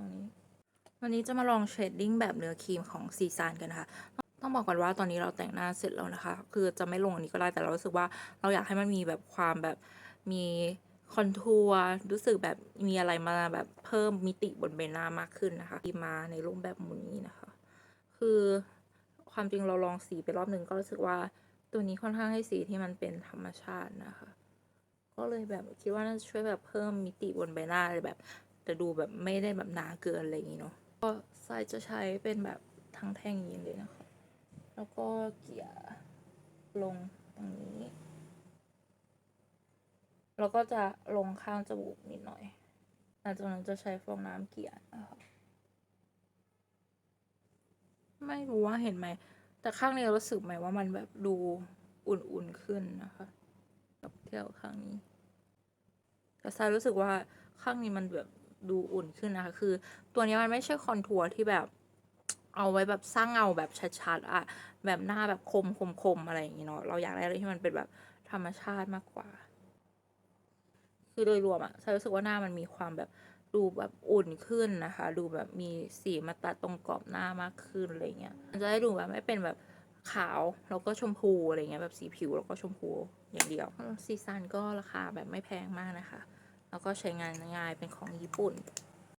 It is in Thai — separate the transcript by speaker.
Speaker 1: รงนี้ วันนี้จะมาลองเชดดิ้งแบบเนื้อครีมของซีซานกันนะคะ ต้องบอกก่อนว่าตอนนี้เราแต่งหน้าเสร็จแล้วนะคะ คือจะไม่ลงอันนี้ก็ได้แต่เรารู้สึกว่าเราอยากให้มันมีแบบความแบบมีคอนทัวร์รู้สึกแบบมีอะไรมาแบบเพิ่มมิติบนใบหน้ามากขึ้นนะคะที่มาในรูปแบบมุนี้นะคะ คือความจริงเราลองสีไปรอบหนึ่งก็รู้สึกว่าตัวนี้ค่อนข้างให้สีที่มันเป็นธรรมชาตินะคะ ก็เลยแบบคิดว่าน่าจะช่วยแบบเพิ่มมิติบนใบหน้าเลยแบบ แต่ดูแบบไม่ได้แบบหนาเกินอะไรอย่างนี้เนาะก็ทรายจะใช้เป็นแบบทั้งแท่งย่างนี้เลยนะคะ แล้วก็เกี่ยลงตรงนี้ แล้วก็จะลงข้างจมูกนิดหน่อยหลังจากนั้นจะใช้ฟองน้ำเกี่ยนะคะไม่รู้ว่าเห็นไหม แต่ข้างนี้รู้สึกไหมว่ามันแบบดูอุ่นๆขึ้นนะคะกับเที่ยวข้างนี้ แต่ทรายรู้สึกว่าข้างนี้มันแบบ ดูอุ่นขึ้นนะคะ คือตัวนี้มันไม่ใช่คอนทัวร์ที่แบบเอาไว้แบบสร้างเงาแบบชัดๆอะแบบหน้าแบบคมคมคมอะไรอย่างงี้เนาะเราอยากได้อะไรที่มันเป็นแบบธรรมชาติมากกว่า คือโดยรวมอะฉันรู้สึกว่าหน้ามันมีความแบบดูแบบอุ่นขึ้นนะคะ ดูแบบมีสีมาตัดตรงกรอบหน้ามากขึ้นอะไรเงี้ยมันจะได้ดูแบบไม่เป็นแบบขาวแล้วก็ชมพูอะไรเงี้ยแบบสีผิวแล้วก็ชมพูอย่างเดียวซีซันก็ราคาแบบไม่แพงมากนะคะ แล้วก็ใช้งานง่ายเป็นของญี่ปุ่น